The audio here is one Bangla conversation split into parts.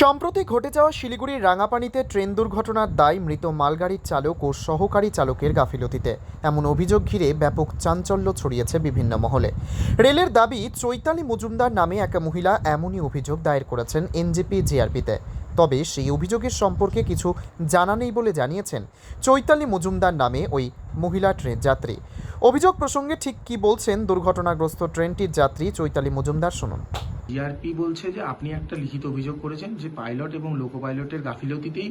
সম্প্রতি ঘটে যাওয়া শিলিগুড়ির রাঙাপানিতে ট্রেন দুর্ঘটনার দায় মৃত মালগাড়ির চালক ও সহকারী চালকের গাফিলতিতে। এমন অভিযোগ ঘিরে ব্যাপক চাঞ্চল্য ছড়িয়েছে বিভিন্ন মহলে। রেলের দাবি, চৈতালি মজুমদার নামে এক মহিলা এমনই অভিযোগ দায়ের করেছেন এনজেপি জিআরপিতে। তবে সেই অভিযোগের সম্পর্কে কিছু জানা নেই বলে জানিয়েছেন চৈতালি মজুমদার নামে ওই মহিলা ট্রেন যাত্রী। অভিযোগ প্রসঙ্গে ঠিক কি বলছেন দুর্ঘটনাগ্রস্ত ট্রেনটির যাত্রী চৈতালি মজুমদার শুনুন। জিআরপি বলছে যে আপনি একটা লিখিত অভিযোগ করেছেন যে পাইলট এবং লোকো পাইলটের গাফিলতিতেই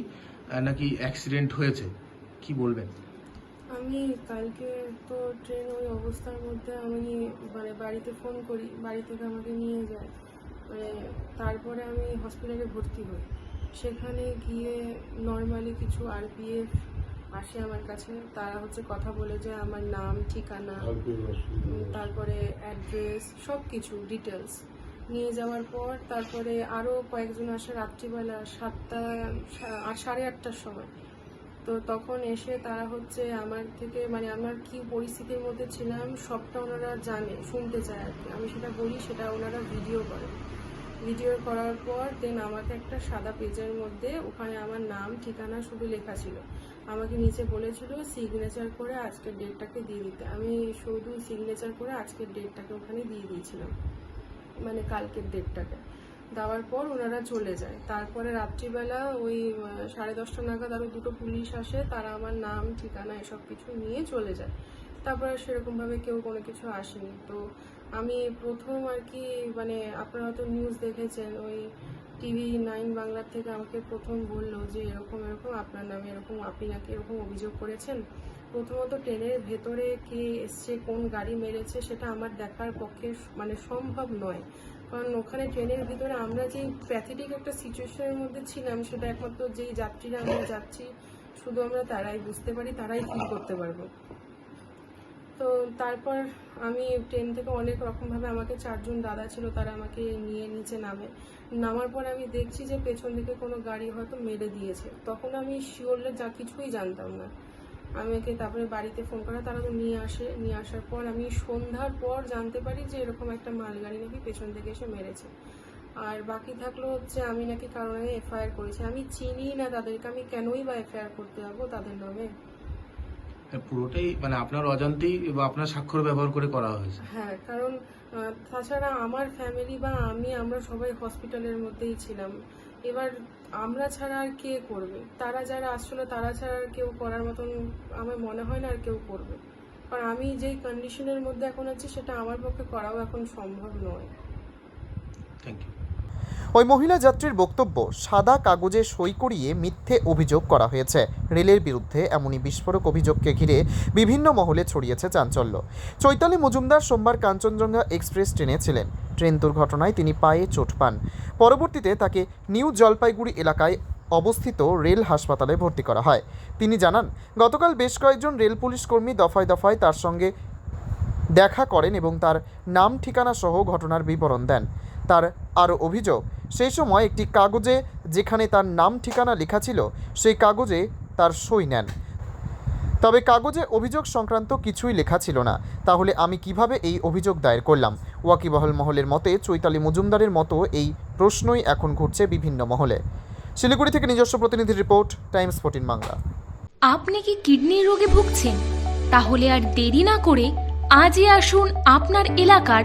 নাকি অ্যাক্সিডেন্ট হয়েছে। কি বলবেন? আমি কালকে তো ট্রেন ওই অবস্থার মধ্যে আমি মানে বাড়িতে ফোন করি বাড়ি থেকে আমাকে নিয়ে যায়। মানে তারপরে আমি হসপিটালে ভর্তি হই। সেখানে গিয়ে নর্মালি কিছু আরপিএফ আসে আমার কাছে। তারা হচ্ছে কথা বলে যে আমার নাম ঠিকানা তারপরে অ্যাড্রেস সব কিছু ডিটেলস নিয়ে যাওয়ার পর তারপরে আরও কয়েকজন আসে রাত্রিবেলা সাতটা সাড়ে আটটার সময়। তো তখন এসে তারা হচ্ছে আমার থেকে মানে আমার কি পরিস্থিতির মধ্যে ছিলাম সবটা ওনারা জানে, শুনতে চায় আর কি। আমি সেটা বলি, সেটা ওনারা ভিডিও করে। ভিডিও করার পর দেন আমাকে একটা সাদা পেজের মধ্যে ওখানে আমার নাম, ঠিকানা শুধু লেখা ছিল। আমাকে নিচে বলেছিল সিগনেচার করে আজকের ডেটটাকে দিয়ে দিতে। আমি শুধু সিগনেচার করে আজকের ডেটটাকে ওখানে দিয়ে দিয়েছিলাম। মানে কালকের ডেটটাকে দেওয়ার পর ওনারা চলে যায়। তারপরে রাত্রিবেলা ওই সাড়ে দশটা নাগাদ আরও দুটো পুলিশ আসে, তারা আমার নাম, ঠিকানা, এসব কিছু নিয়ে চলে যায়। তারপরে সেরকমভাবে কেউ কোনো কিছু আসেনি। তো আমি প্রথম আর কি মানে আপনারা হয়তো নিউজ দেখেছেন, ওই টিভি নাইন বাংলার থেকে আমাকে প্রথম বলল যে এরকম এরকম, আপনার নামে এরকম, আপনি নাকি এরকম অভিযোগ করেছেন। প্রথমত ট্রেনের ভেতরে কে এসছে, কোন গাড়ি মেরেছে, সেটা আমার দেখার পক্ষে মানে সম্ভব নয়। কারণ ওখানে ট্রেনের ভিতরে আমরা যে প্যাথেটিক একটা সিচুয়েশনের মধ্যে ছিলাম, সেটা একমাত্র যেই যাত্রীরা আমরা যাচ্ছি, শুধু আমরা তারাই বুঝতে পারি, তারাই ফিল করতে পারব। তো তারপর আমি ট্রেন থেকে অনেক রকমভাবে আমাকে চারজন দাদা ছিল, তারা আমাকে নিয়ে নিচে নামে। নামার পর আমি দেখছি যে পেছন দিকে কোনো গাড়ি হয়তো মেরে দিয়েছে। তখন আমি শিওরলে যা কিছুই জানতাম না। আমাকে তারপরে বাড়িতে ফোন করা, তারা তো নিয়ে আসে। নিয়ে আসার পর আমি সন্ধ্যার পর জানতে পারি যে এরকম একটা মালগাড়ি নাকি পেছন থেকে এসে মেরেছে। আর বাকি থাকল হচ্ছে আমি নাকি কারণে এফআইআর করেছি। আমি চিনি না তাদেরকে, আমি কেনই বা এফআইআর করতে যাব তাদের নামে? পুরোটাই মানে আপনার অজান্তেই বা আপনার স্বাক্ষর ব্যবহার করে করা হয়েছে। হ্যাঁ কারণ তাছাড়া আমার ফ্যামিলি বা আমি আমরা সবাই হসপিটালের মধ্যেই ছিলাম। এবার আমরা ছাড়া আর কে করবে? তারা যারা আসছিল তারা ছাড়া আর কেউ করার মতন আমার মনে হয় না আর কেউ করবে। কারণ আমি যেই কন্ডিশনের মধ্যে এখন আছি সেটা আমার পক্ষে করাও এখন সম্ভব নয়। থ্যাংক ইউ ওই মহিলা যাত্রীর বক্তব্য, সাদা কাগজে সই করিয়ে মিথ্যে অভিযোগ করা হয়েছে। রেলের বিরুদ্ধে এমনই বিস্ফোরক অভিযোগকে ঘিরে বিভিন্ন মহলে ছড়িয়েছে চাঞ্চল্য। চৈতালি মজুমদার সোমবার কাঞ্চনজঙ্ঘা এক্সপ্রেস ট্রেনে ছিলেন। ট্রেন দুর্ঘটনায় তিনি পায়ে চোট পান। পরবর্তীতে তাকে নিউ জলপাইগুড়ি এলাকায় অবস্থিত রেল হাসপাতালে ভর্তি করা হয়। তিনি জানান, গতকাল বেশ কয়েকজন রেল পুলিশ কর্মী দফায় দফায় তার সঙ্গে দেখা করেন এবং তার নাম, ঠিকানা সহ ঘটনার বিবরণ দেন। তার আরও অভিযোগ। সেই সময় একটি কাগজে যেখানে তার নাম ঠিকানা লেখা ছিল, সেই কাগজে তার সই নেন। তবে কাগজে অভিযোগ সংক্রান্ত কিছুই লেখা ছিল না। তাহলে আমি কীভাবে এই অভিযোগ দায়ের করলাম? ওয়াকিবহল মহলের মতে চৈতালি মজুমদারের মতো এই প্রশ্নই এখন ঘুরছে বিভিন্ন মহলে। শিলিগুড়ি থেকে নিজস্ব প্রতিনিধির রিপোর্ট, টাইমস ফোর্টিন বাংলা। আপনি কি কিডনির রোগে ভুগছেন? তাহলে আর দেরি না করে আজই আসুন আপনার এলাকার